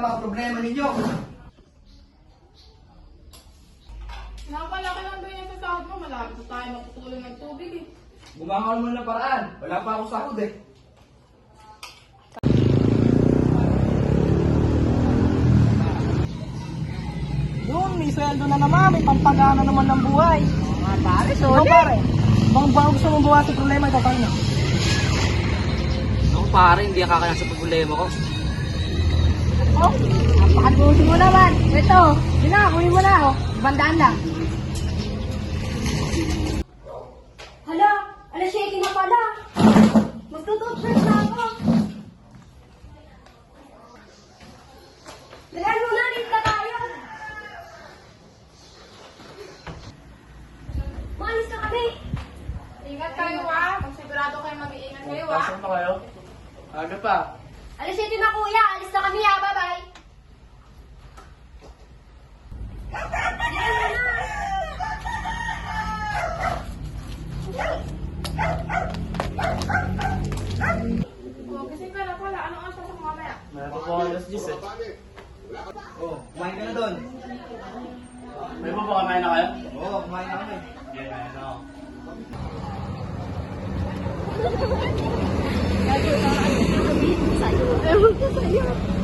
pero mga problema ninyo. Napalaki lang doon yung sa sahod mo. Malapit na tayo matutulong ng tubig eh. Gumawa mo ng paraan. Wala pa ako sahod eh. Yun, may sweldo na naman. May pampagana naman ng buhay. Mga pare, sorry. Ikaw pare, bang bang gusto mong buhasin problema ito tayo na? Ako pare, hindi akakalang sa problema ko. Oh, napakagusin mo naman. Ito, yun na, kunin mo na ako. Bandaan lang. Hala, alas 7 na pala. Magtututbrush na ako. Dalihan mo na, late na tayo. Maalis na kami. Ingat kayo ah. Magsigurado kayo mag-iingat kayo ah. Saan pa kayo? Aga pa. Alas 7 na kuya, alis na kami ha, bye-bye. Dalihan mo na. Oh, kasi ka na pala. Anong asa sa pa ako alas 10 eh. Oh, kumain ka na doon. May ba ba na kayo? Oo, kumain na kami. Hindi, kain na ako. Okay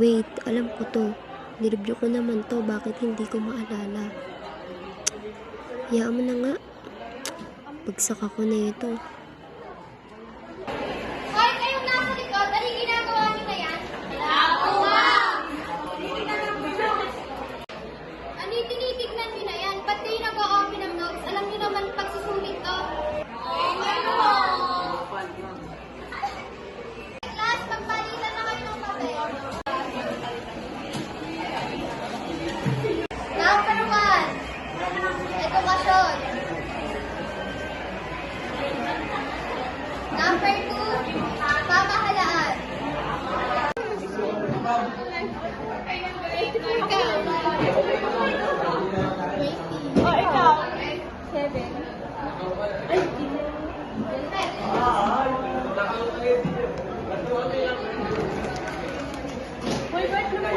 Wait, alam ko to. Nireview ko naman to. Bakit hindi ko maalala? Hayaan mo na nga. Bagsak ako na ito. Hoy, kayong nasa likod, ano yung ginagawa niyo na yan? Tawa! Ano yung tinitignan niyo na yan? Ba't kayo nag-o-open ng notes? Alam niyo naman pagsusulit to. Ano mo? Class, magpalitan na kayo ng papel. Number one, edukasyon. Number two, pamahalaan. Oh, ikaw. Seven. Uy, ba't naman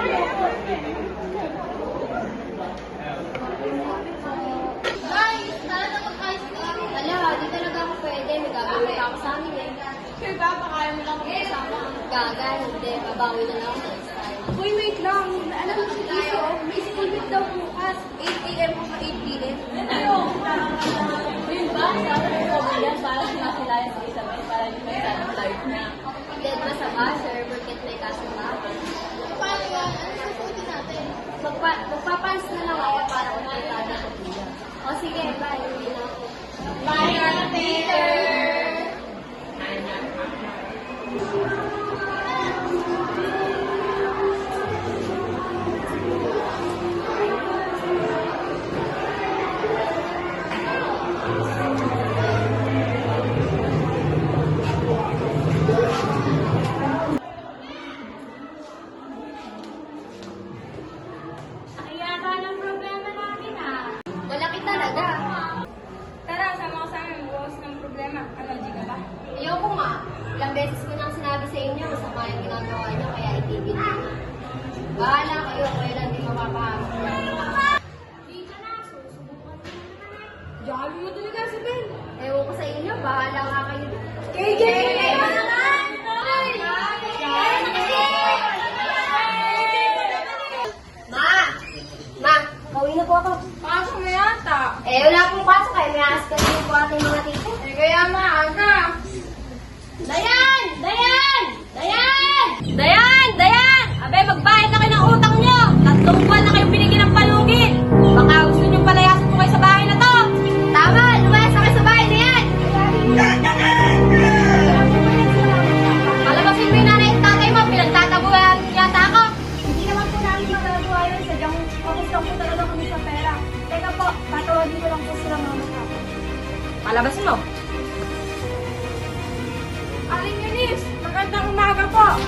Guys, talaga mag-ice cream. Ala, di talaga ako pwede. Nagagawin ako sa amin eh. Sure ba? Baka ayaw mo lang ako kasama. Gaga, hindi. Babawi na lang ako next time. Uy, wait lang. Alam mo si Iso, may school week daw bukas. 8 a.m. o 8 p.m. Ano? Yun ba? Sabi ko ba yan para makilala sa Isabel para hindi may tanong live na. Dead ba sa buzzer? Porque may kaso na. Paano yan? Ano susutin natin? Magpa magpapans na lang ako para makita na ako. O sige, bye. Hindi. Bye, Peter! Thank you. Palabasin mo! Aling Eunice, magandang umaga po.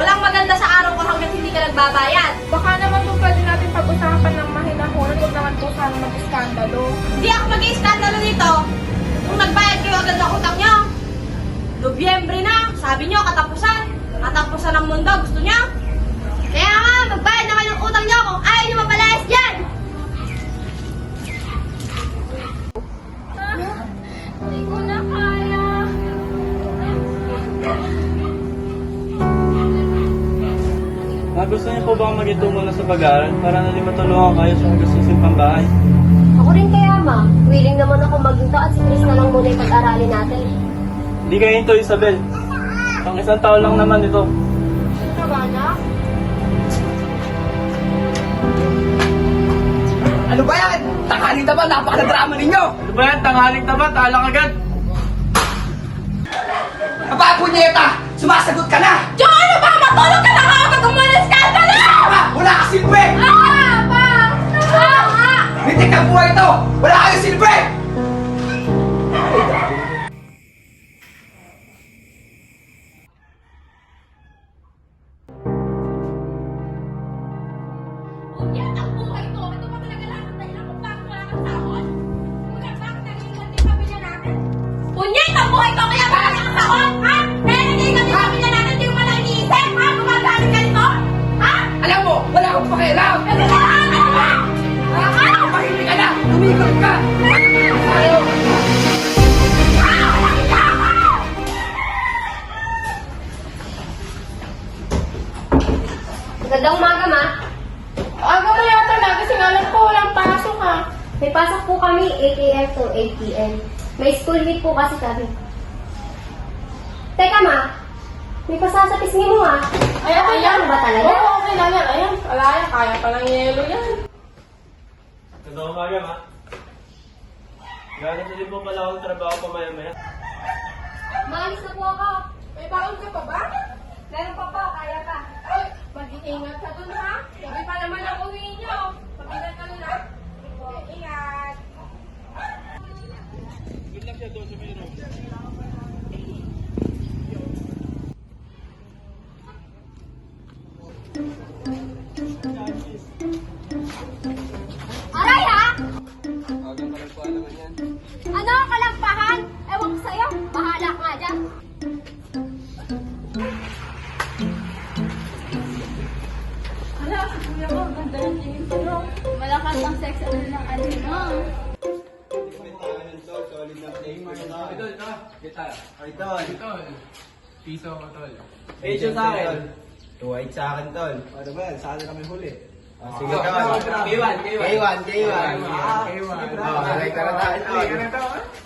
Walang maganda sa araw ko hanggat hindi ka nagbabayad! Baka naman po pwede natin pag-usapan ng mahinahunan. Huwag naman po sana mag-skandalo. Hindi ako mag-iiskandalo dito. Kung nagbayad kayo agad ng utang nyo. Nobyembre na. Sabi nyo, katapusan. Katapusan ng mundo. Gusto nyo? Po ba mag-itungo na sa pag-aaral para na matulungan kayo sa gastusin pambahay? Ako rin kaya, ma. Willing naman ako maging at si Chris na lang muna yung pag-aralin natin. Hindi kayo hinto, Isabel. Pang isang taon lang naman ito. Ano ba yan? Takaling naman, napaka-drama ninyo! Ano ba yan? Tanghaling tapat, alak agad. Aba, punyeta! Sumasagot ka na! Diyo, ka nito? Ha? Alam mo, wala akong pakialam! Tumigil ka! Magandang umaga, ma. Aga mo yata na kasi nga lang po walang pasok ha. May pasok po kami 8 a.m. to 8 p.m. May school meet po kasi kami. Teka, ma. May pasasapisngin mo, ha? Ayan, Okay ayan. lang ba talaga? Oo, okay lang yan. Ayan, wala yan. Kaya palang yelo yan. Ganda umaga, ma. Galing na din po pala akong trabaho pamaya-maya. Maalis na po ako. May baon ka pa ba? Meron pa po, kaya pa. Ay, mag-iingat ka dun ha. Sabi pa naman ang uwi nyo. Pag-ingat ka dun ha. Ingat. Aray, Ganun din yung tunog. Malakas ang sex ano ng anino. Solid na play mo. Idol, ito. Guitar. Idol. Idol. Piso ko, tol. Medyo sa akin. Two white tol. Ano ba yan? Kami huli. Ah, sige, tol. K1, K1. K1, K1. K1. K1. K1. K1. K1. K1. K1.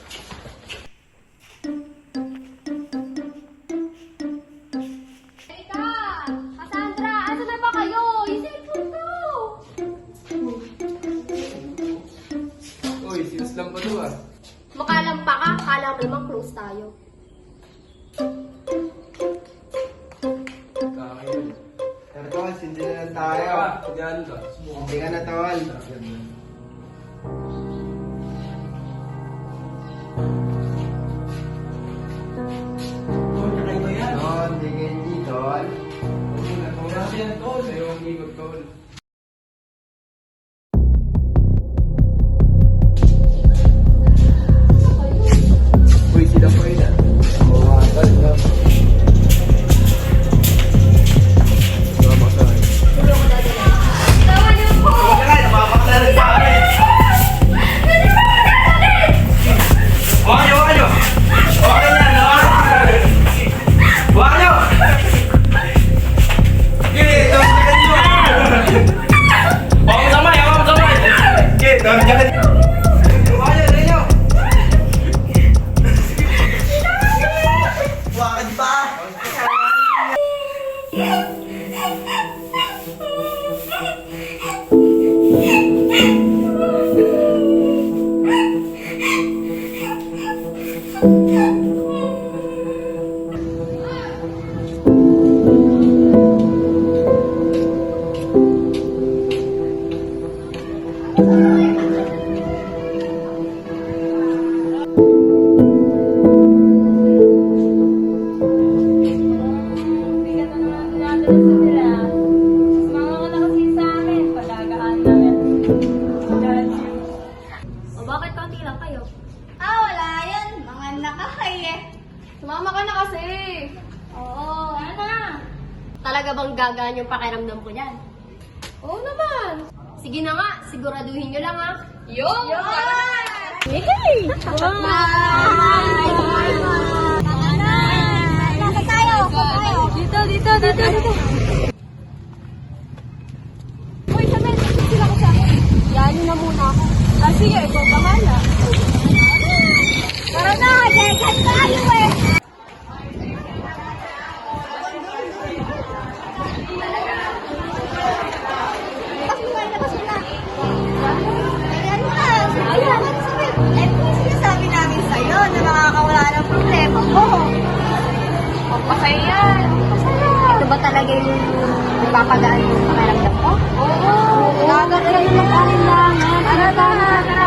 Uy, sinus lang pa to ah. Makalampa ka, kala mo naman close tayo. Tara, tol, sindi na lang tayo. Hindi ka na, tol. Tol, hindi ka hindi, tol. Uy, Talaga bang gagaan yung pakiramdam ko dyan? Oo naman. Sige na nga, siguraduhin nyo lang ah. Yun! Yun! Dito, dito, dito, dito. Uy, Sabel, sila ko sa akin. Yan na muna ako. Ah, sige, ikaw bahala. Tara na, dekat tayo eh. Talaga yung napapagaan yung pakiramdam ko? Oo. Lang yung mag-alinlangan. Ano ba?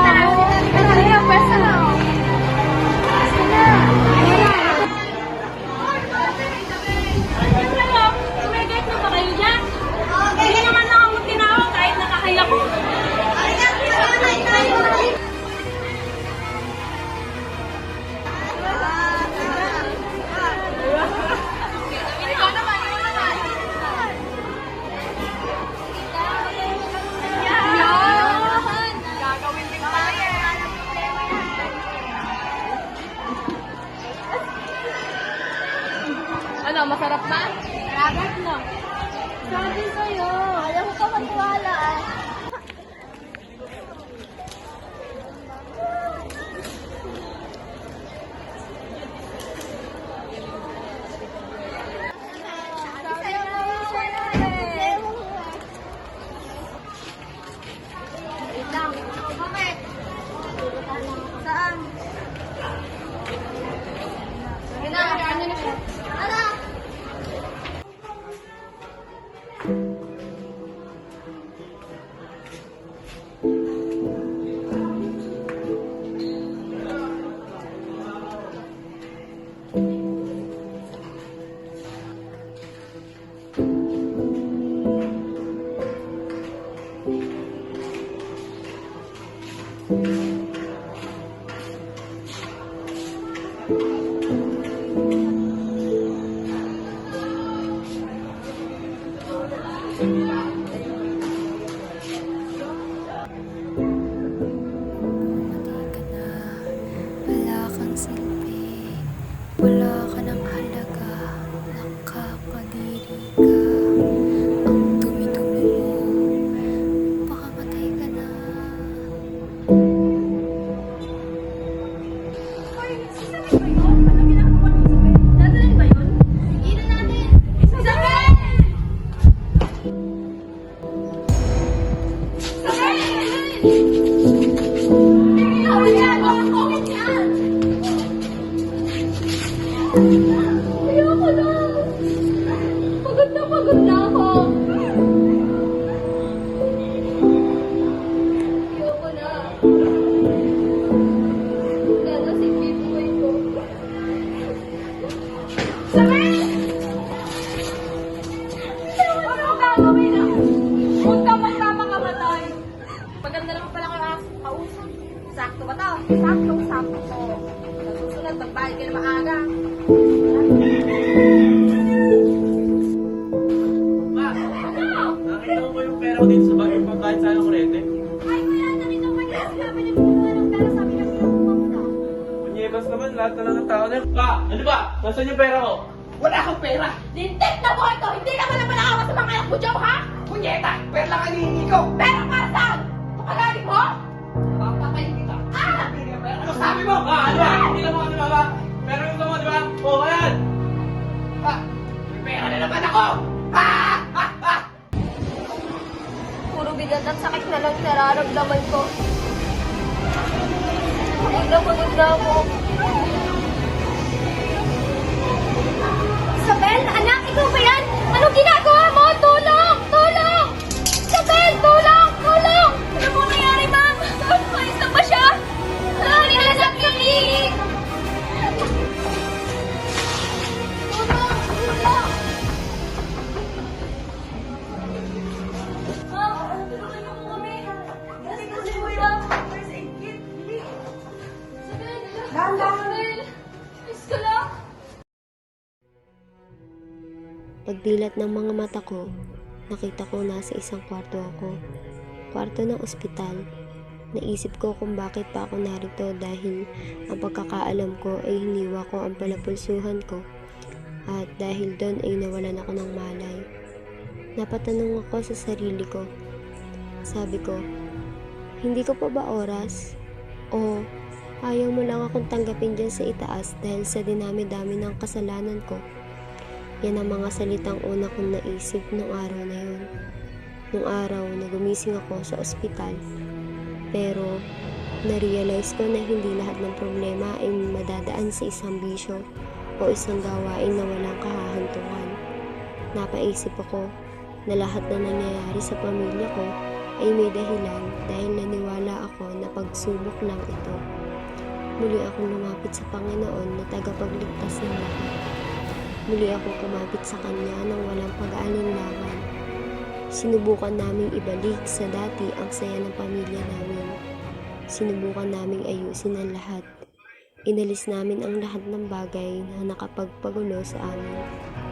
Sabi Sakto, sakto. Sa susunod, magbayad ka na maaga. Ma, nakita ko yung pera ko dito sa bag yung pambayad sa aking kurete. Ay, kuya, narito ka niya. Sinabi niya kung ano ng pera. Sabi niya, mo na. Kunyebas naman, lahat na lang ng tao yun. Pa, ano ba? Nasaan yung pera ko? Wala akong pera! Lintik na mo ito! Hindi naman naman nakawa sa mga anak ko, Joe, ha? Punyeta! Pera lang ang hinihingi ko! Pera para saan? Kapagaling mo? Sabi mo? Ah, ano ba? Lang ako, di ba ba? Pera yung mo, di ba? Oo, ayan! Ah! May pera na naman ako! Ah! Ah! Ah! Puro bigat at sakit na lang nararamdaman ko. Pagod na pagod na ako. Isabel, anak, ikaw ba yan? Anong ginagawa Pagdilat ng mga mata ko, nakita ko nasa isang kwarto ako. Kwarto ng ospital. Naisip ko kung bakit pa ako narito dahil ang pagkakaalam ko ay hiniwa ko ang palapulsuhan ko at dahil doon ay nawalan ako ng malay. Napatanong ako sa sarili ko. Sabi ko, hindi ko pa ba oras? O ayaw mo lang akong tanggapin dyan sa itaas dahil sa dinami-dami ng kasalanan ko? Yan ang mga salitang una kong naisip nung araw na yun. Nung araw na gumising ako sa ospital. Pero, na-realize ko na hindi lahat ng problema ay madadaan sa isang bisyo o isang gawain na walang kahahantungan. Napaisip ako na lahat na nangyayari sa pamilya ko ay may dahilan dahil naniwala ako na pagsubok lang ito. Muli akong lumapit sa Panginoon na tagapagligtas ng lahat. Muli akong kumapit sa Kanya nang walang pag-aalinlangan. Sinubukan naming ibalik sa dati ang saya ng pamilya namin. Sinubukan naming ayusin ang lahat. Inalis namin ang lahat ng bagay na nakapagpagulo sa amin.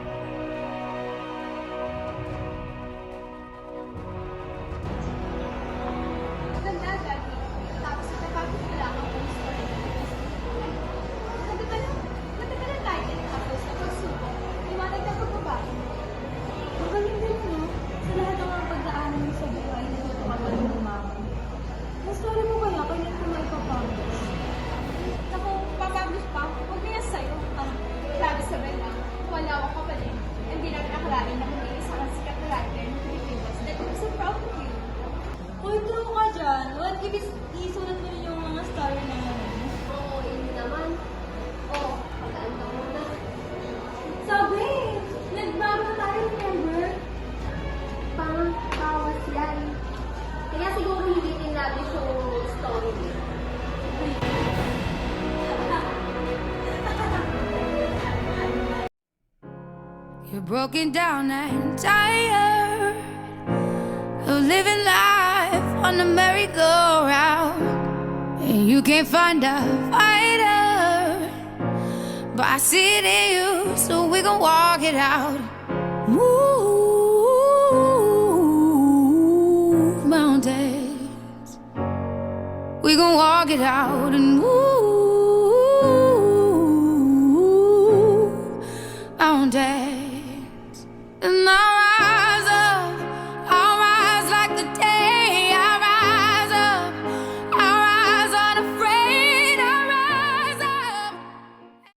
Broken down and tired of living life on the merry-go-round, and you can't find a fighter. But I see it in you, so we gon' walk it out. Move mountains. We gon' walk it out and move. and I